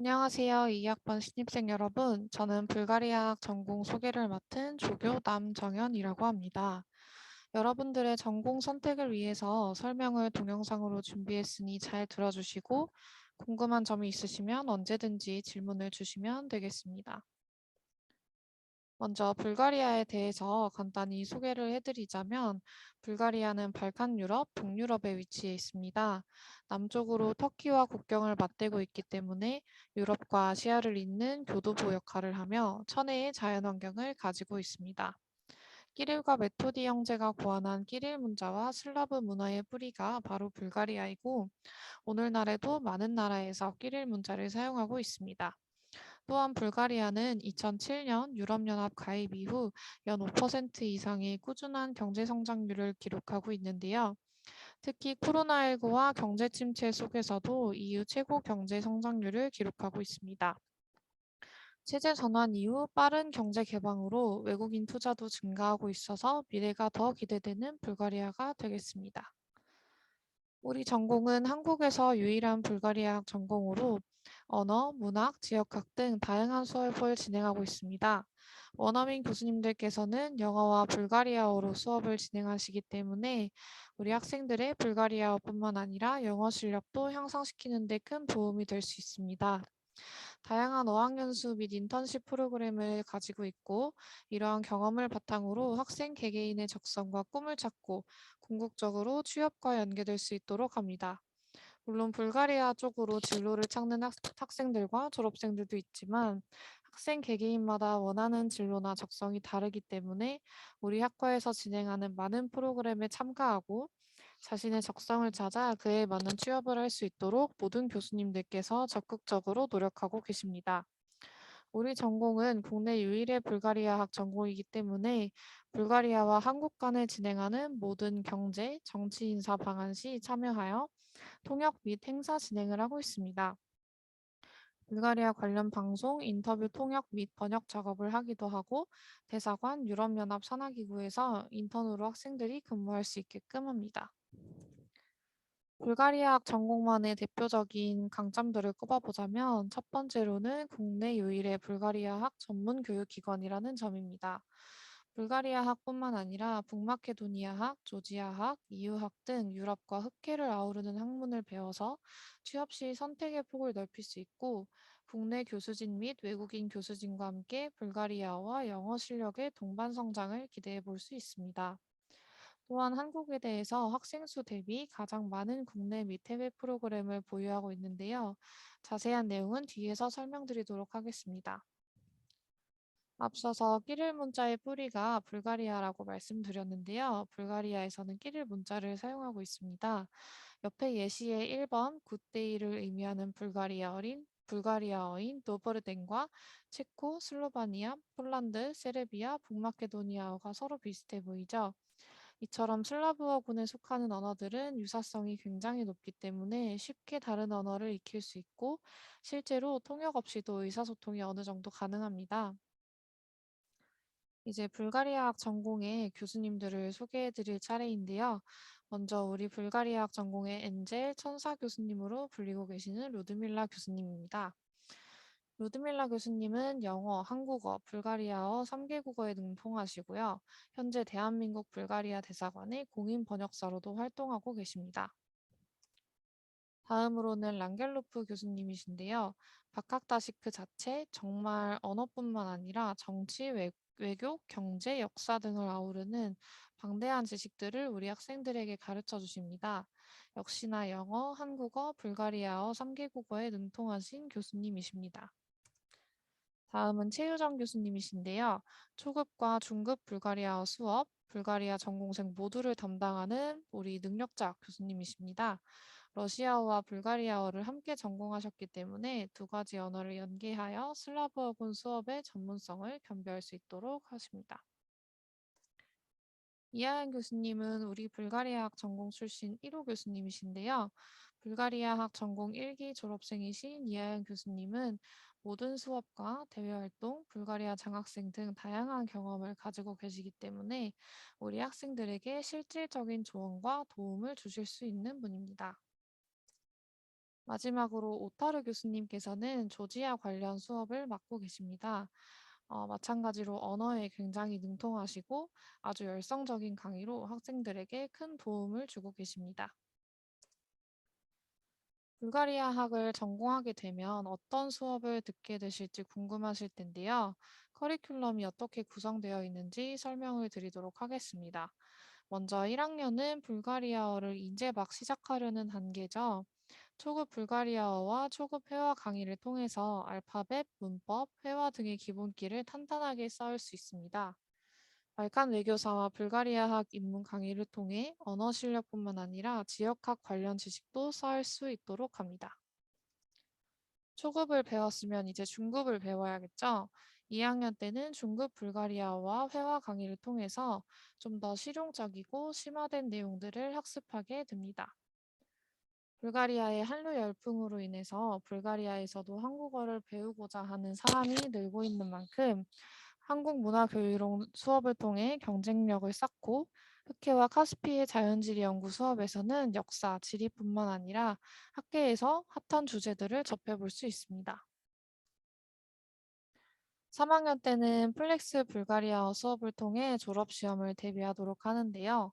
안녕하세요. 2학번 신입생 여러분. 저는 불가리아학 전공 소개를 맡은 조교 남정현이라고 합니다. 여러분들의 전공 선택을 위해서 설명을 동영상으로 준비했으니 잘 들어주시고 궁금한 점이 있으시면 언제든지 질문을 주시면 되겠습니다. 먼저 불가리아에 대해서 간단히 소개를 해드리자면 불가리아는 발칸 유럽, 북유럽에 위치해 있습니다. 남쪽으로 터키와 국경을 맞대고 있기 때문에 유럽과 아시아를 잇는 교도보 역할을 하며 천혜의 자연환경을 가지고 있습니다. 끼릴과 메토디 형제가 고안한 끼릴 문자와 슬라브 문화의 뿌리가 바로 불가리아이고 오늘날에도 많은 나라에서 끼릴 문자를 사용하고 있습니다. 또한 불가리아는 2007년 유럽연합 가입 이후 연 5% 이상의 꾸준한 경제 성장률을 기록하고 있는데요. 특히 코로나19와 경제 침체 속에서도 EU 최고 경제 성장률을 기록하고 있습니다. 체제 전환 이후 빠른 경제 개방으로 외국인 투자도 증가하고 있어서 미래가 더 기대되는 불가리아가 되겠습니다. 우리 전공은 한국에서 유일한 불가리아학 전공으로 언어, 문학, 지역학 등 다양한 수업을 진행하고 있습니다. 원어민 교수님들께서는 영어와 불가리아어로 수업을 진행하시기 때문에 우리 학생들의 불가리아어뿐만 아니라 영어 실력도 향상시키는 데 큰 도움이 될 수 있습니다. 다양한 어학연수 및 인턴십 프로그램을 가지고 있고 이러한 경험을 바탕으로 학생 개개인의 적성과 꿈을 찾고 궁극적으로 취업과 연계될 수 있도록 합니다. 물론 불가리아 쪽으로 진로를 찾는 학, 학생들과 졸업생들도 있지만 학생 개개인마다 원하는 진로나 적성이 다르기 때문에 우리 학과에서 진행하는 많은 프로그램에 참가하고 자신의 적성을 찾아 그에 맞는 취업을 할 수 있도록 모든 교수님들께서 적극적으로 노력하고 계십니다. 우리 전공은 국내 유일의 불가리아학 전공이기 때문에 불가리아와 한국 간에 진행하는 모든 경제, 정치 인사 방안 시 참여하여 통역 및 행사 진행을 하고 있습니다. 불가리아 관련 방송, 인터뷰 통역 및 번역 작업을 하기도 하고 대사관, 유럽연합 산하기구에서 인턴으로 학생들이 근무할 수 있게끔 합니다. 불가리아학 전공만의 대표적인 강점들을 꼽아보자면 첫 번째로는 국내 유일의 불가리아학 전문 교육기관이라는 점입니다. 불가리아학뿐만 아니라 북마케도니아학, 조지아학, 이유학 등 유럽과 흑해를 아우르는 학문을 배워서 취업 시 선택의 폭을 넓힐 수 있고 국내 교수진 및 외국인 교수진과 함께 불가리아와 영어 실력의 동반 성장을 기대해 볼 수 있습니다. 또한 한국에 대해서 학생 수 대비 가장 많은 국내 및 해외 프로그램을 보유하고 있는데요. 자세한 내용은 뒤에서 설명드리도록 하겠습니다. 앞서서 끼릴 문자의 뿌리가 불가리아라고 말씀드렸는데요. 불가리아에서는 끼릴 문자를 사용하고 있습니다. 옆에 예시의 1번 굿데이를 의미하는 불가리아어린 불가리아어인 노버르덴과 체코, 슬로바니아, 폴란드, 세르비아, 북마케도니아어가 서로 비슷해 보이죠. 이처럼 슬라브어군에 속하는 언어들은 유사성이 굉장히 높기 때문에 쉽게 다른 언어를 익힐 수 있고 실제로 통역 없이도 의사소통이 어느 정도 가능합니다. 이제 불가리아학 전공의 교수님들을 소개해 드릴 차례인데요. 먼저 우리 불가리아학 전공의 엔젤 천사 교수님으로 불리고 계시는 루드밀라 교수님입니다. 루드밀라 교수님은 영어, 한국어, 불가리아어 3개 국어에 능통하시고요. 현재 대한민국 불가리아 대사관의 공인 번역사로도 활동하고 계십니다. 다음으로는 랑겔로프 교수님이신데요. 박학다시크 자체 정말 언어뿐만 아니라 정치, 외, 외교, 경제, 역사 등을 아우르는 방대한 지식들을 우리 학생들에게 가르쳐 주십니다. 역시나 영어, 한국어, 불가리아어 3개 국어에 능통하신 교수님이십니다. 다음은 최유정 교수님이신데요. 초급과 중급 불가리아어 수업, 불가리아 전공생 모두를 담당하는 우리 능력자 교수님이십니다. 러시아어와 불가리아어를 함께 전공하셨기 때문에 두 가지 언어를 연계하여 슬라브어군 수업의 전문성을 겸비할 수 있도록 하십니다. 이하연 교수님은 우리 불가리아학 전공 출신 1호 교수님이신데요. 불가리아학 전공 1기 졸업생이신 이하연 교수님은 모든 수업과 대외활동, 불가리아 장학생 등 다양한 경험을 가지고 계시기 때문에 우리 학생들에게 실질적인 조언과 도움을 주실 수 있는 분입니다. 마지막으로 오타르 교수님께서는 조지아 관련 수업을 맡고 계십니다. 어, 마찬가지로 언어에 굉장히 능통하시고 아주 열성적인 강의로 학생들에게 큰 도움을 주고 계십니다. 불가리아학을 전공하게 되면 어떤 수업을 듣게 되실지 궁금하실 텐데요. 커리큘럼이 어떻게 구성되어 있는지 설명을 드리도록 하겠습니다. 먼저 1학년은 불가리아어를 이제 막 시작하려는 단계죠. 초급 불가리아어와 초급 회화 강의를 통해서 알파벳, 문법, 회화 등의 기본기를 탄탄하게 쌓을 수 있습니다. 발칸 외교사와 불가리아학 입문 강의를 통해 언어 실력뿐만 아니라 지역학 관련 지식도 쌓을 수 있도록 합니다. 초급을 배웠으면 이제 중급을 배워야겠죠? 2학년 때는 중급 불가리아어와 회화 강의를 통해서 좀 더 실용적이고 심화된 내용들을 학습하게 됩니다. 불가리아의 한류 열풍으로 인해서 불가리아에서도 한국어를 배우고자 하는 사람이 늘고 있는 만큼 한국문화교육론 수업을 통해 경쟁력을 쌓고 흑해와 카스피의 자연지리 연구 수업에서는 역사, 지리뿐만 아니라 학계에서 핫한 주제들을 접해볼 수 있습니다. 3학년 때는 플렉스 불가리아어 수업을 통해 졸업시험을 대비하도록 하는데요.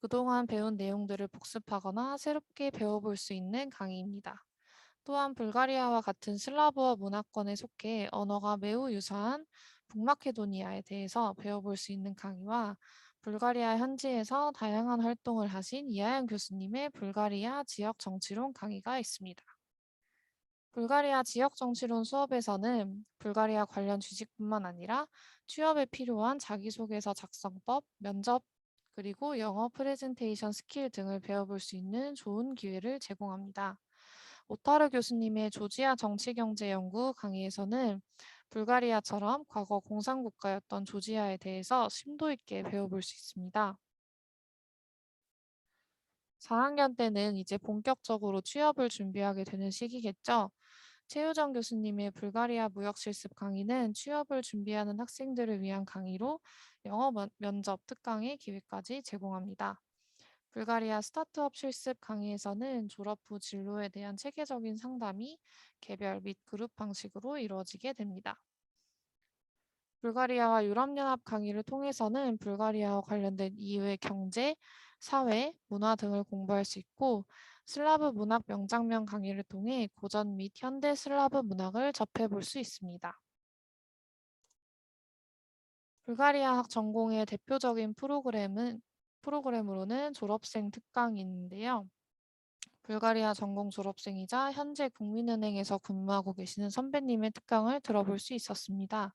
그동안 배운 내용들을 복습하거나 새롭게 배워볼 수 있는 강의입니다. 또한 불가리아와 같은 슬라브어 문화권에 속해 언어가 매우 유사한 북마케도니아에 대해서 배워볼 수 있는 강의와 불가리아 현지에서 다양한 활동을 하신 이하연 교수님의 불가리아 지역 정치론 강의가 있습니다. 불가리아 지역 정치론 수업에서는 불가리아 관련 지식뿐만 아니라 취업에 필요한 자기소개서 작성법, 면접, 그리고 영어 프레젠테이션 스킬 등을 배워볼 수 있는 좋은 기회를 제공합니다. 오타르 교수님의 조지아 정치경제연구 강의에서는 불가리아처럼 과거 공산국가였던 조지아에 대해서 심도 있게 배워볼 수 있습니다. 4학년 때는 이제 본격적으로 취업을 준비하게 되는 시기겠죠. 최유정 교수님의 불가리아 무역 실습 강의는 취업을 준비하는 학생들을 위한 강의로 영어 면- 면접 특강의 기회까지 제공합니다. 불가리아 스타트업 실습 강의에서는 졸업 후 진로에 대한 체계적인 상담이 개별 및 그룹 방식으로 이루어지게 됩니다. 불가리아와 유럽연합 강의를 통해서는 불가리아와 관련된 이유의 경제, 사회, 문화 등을 공부할 수 있고 슬라브 문학 명장면 강의를 통해 고전 및 현대 슬라브 문학을 접해볼 수 있습니다. 불가리아학 전공의 대표적인 프로그램은 프로그램으로는 졸업생 특강이 있는데요. 불가리아 전공 졸업생이자 현재 국민은행에서 근무하고 계시는 선배님의 특강을 들어볼 수 있었습니다.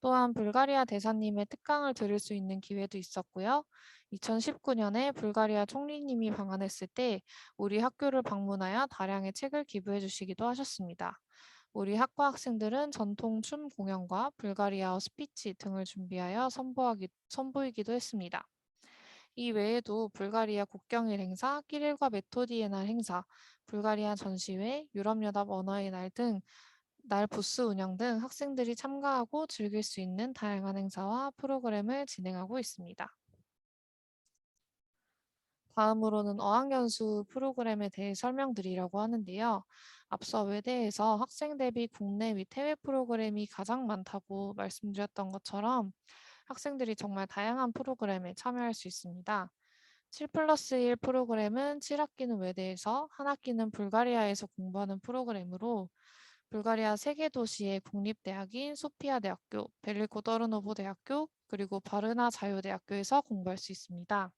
또한 불가리아 대사님의 특강을 들을 수 있는 기회도 있었고요. 2019년에 불가리아 총리님이 방한했을 때 우리 학교를 방문하여 다량의 책을 기부해 주시기도 하셨습니다. 우리 학과 학생들은 전통 춤 공연과 불가리아어 스피치 등을 준비하여 선보이기도 했습니다. 이 외에도 불가리아 국경일 행사, 끼릴과 메토디의 날 행사, 불가리아 전시회, 유럽연합 언어의 날 등 날 부스 운영 등 학생들이 참가하고 즐길 수 있는 다양한 행사와 프로그램을 진행하고 있습니다. 다음으로는 어학연수 프로그램에 대해 설명드리려고 하는데요. 앞서 외대에서 학생 대비 국내 및 해외 프로그램이 가장 많다고 말씀드렸던 것처럼 학생들이 정말 다양한 프로그램에 참여할 수 있습니다. 7 플러스 1 프로그램은 7학기는 외대에서 한 학기는 불가리아에서 공부하는 프로그램으로 불가리아 세개 도시의 국립대학인 소피아 대학교, 벨리코 떠르노보 대학교, 그리고 바르나 자유대학교에서 공부할 수 있습니다.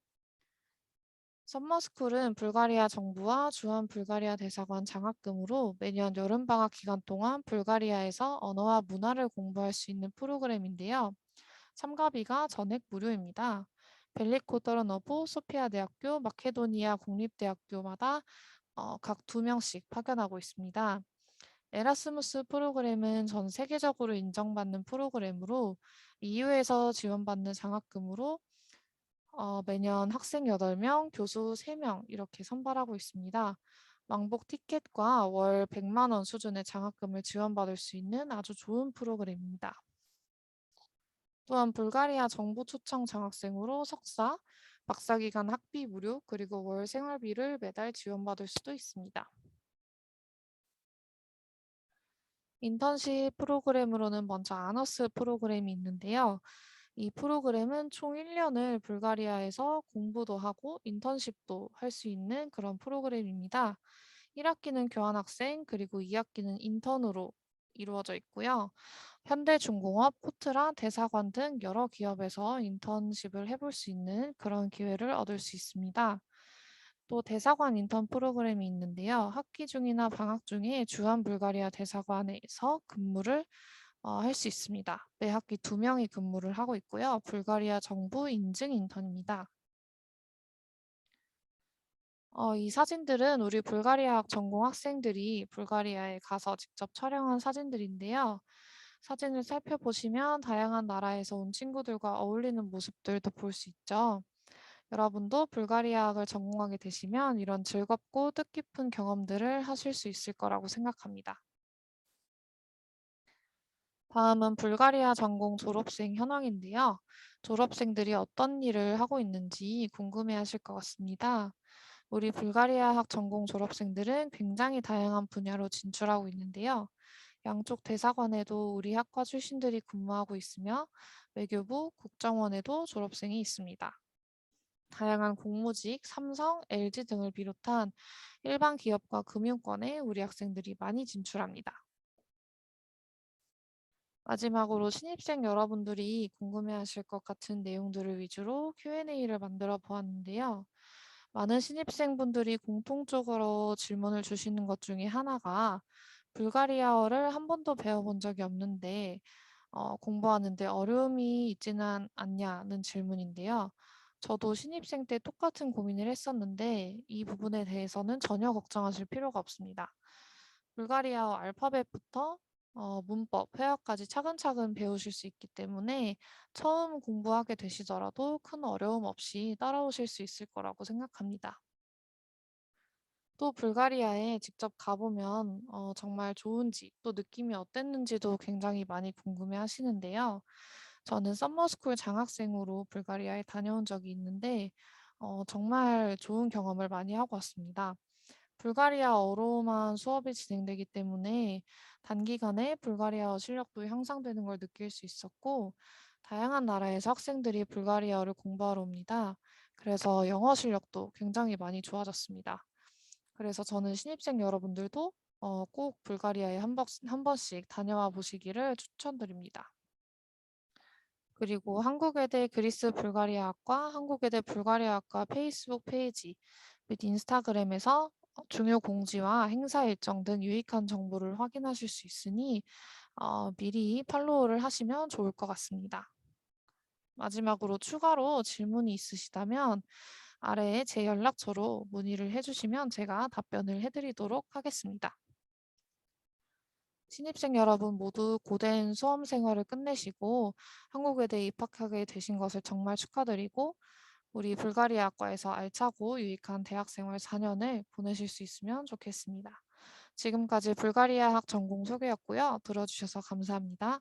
썸머스쿨은 불가리아 정부와 주한 불가리아 대사관 장학금으로 매년 여름방학 기간 동안 불가리아에서 언어와 문화를 공부할 수 있는 프로그램인데요. 참가비가 전액 무료입니다. 벨리코 떠르노보, 소피아 대학교, 마케도니아 국립대학교마다 어, 각 두 명씩 파견하고 있습니다. 에라스무스 프로그램은 전 세계적으로 인정받는 프로그램으로 EU에서 지원받는 장학금으로 어, 매년 학생 8명, 교수 3명 이렇게 선발하고 있습니다. 왕복 티켓과 월 100만 원 수준의 장학금을 지원받을 수 있는 아주 좋은 프로그램입니다. 또한 불가리아 정부 초청 장학생으로 석사, 박사기간 학비 무료, 그리고 월 생활비를 매달 지원받을 수도 있습니다. 인턴십 프로그램으로는 먼저 아너스 프로그램이 있는데요. 이 프로그램은 총 1년을 불가리아에서 공부도 하고 인턴십도 할 수 있는 그런 프로그램입니다. 1학기는 교환학생, 그리고 2학기는 인턴으로 이루어져 있고요. 현대중공업, 코트라, 대사관 등 여러 기업에서 인턴십을 해볼 수 있는 그런 기회를 얻을 수 있습니다. 또 대사관 인턴 프로그램이 있는데요. 학기 중이나 방학 중에 주한 불가리아 대사관에서 근무를 어, 할 수 있습니다. 매 학기 두 명이 근무를 하고 있고요. 불가리아 정부 인증 인턴입니다. 어, 이 사진들은 우리 불가리아학 전공 학생들이 불가리아에 가서 직접 촬영한 사진들인데요. 사진을 살펴보시면 다양한 나라에서 온 친구들과 어울리는 모습들도 볼 수 있죠. 여러분도 불가리아학을 전공하게 되시면 이런 즐겁고 뜻깊은 경험들을 하실 수 있을 거라고 생각합니다. 다음은 불가리아 전공 졸업생 현황인데요. 졸업생들이 어떤 일을 하고 있는지 궁금해 하실 것 같습니다. 우리 불가리아학 전공 졸업생들은 굉장히 다양한 분야로 진출하고 있는데요. 양쪽 대사관에도 우리 학과 출신들이 근무하고 있으며 외교부, 국정원에도 졸업생이 있습니다. 다양한 공무직, 삼성, LG 등을 비롯한 일반 기업과 금융권에 우리 학생들이 많이 진출합니다. 마지막으로 신입생 여러분들이 궁금해하실 것 같은 내용들을 위주로 Q&A를 만들어 보았는데요. 많은 신입생분들이 공통적으로 질문을 주시는 것 중에 하나가 불가리아어를 한 번도 배워본 적이 없는데 어, 공부하는데 어려움이 있지는 않냐는 질문인데요. 저도 신입생 때 똑같은 고민을 했었는데 이 부분에 대해서는 전혀 걱정하실 필요가 없습니다. 불가리아어 알파벳부터 어, 문법, 회화까지 차근차근 배우실 수 있기 때문에 처음 공부하게 되시더라도 큰 어려움 없이 따라오실 수 있을 거라고 생각합니다. 또 불가리아에 직접 가보면 어, 정말 좋은지 또 느낌이 어땠는지도 굉장히 많이 궁금해 하시는데요. 저는 썸머스쿨 장학생으로 불가리아에 다녀온 적이 있는데 어, 정말 좋은 경험을 많이 하고 왔습니다. 불가리아어로만 수업이 진행되기 때문에 단기간에 불가리아어 실력도 향상되는 걸 느낄 수 있었고 다양한 나라에서 학생들이 불가리아어를 공부하러 옵니다. 그래서 영어 실력도 굉장히 많이 좋아졌습니다. 그래서 저는 신입생 여러분들도 어, 꼭 불가리아에 한, 번, 한 번씩 다녀와 보시기를 추천드립니다. 그리고 한국외대 그리스 불가리아학과, 한국외대 불가리아학과 페이스북 페이지 및 인스타그램에서 어, 중요 공지와 행사 일정 등 유익한 정보를 확인하실 수 있으니 어, 미리 팔로우를 하시면 좋을 것 같습니다. 마지막으로 추가로 질문이 있으시다면 아래에 제 연락처로 문의를 해주시면 제가 답변을 해드리도록 하겠습니다. 신입생 여러분 모두 고된 수험 생활을 끝내시고 한국외대에 입학하게 되신 것을 정말 축하드리고 우리 불가리아과에서 알차고 유익한 대학생활 4년을 보내실 수 있으면 좋겠습니다. 지금까지 불가리아학 전공 소개였고요. 들어주셔서 감사합니다.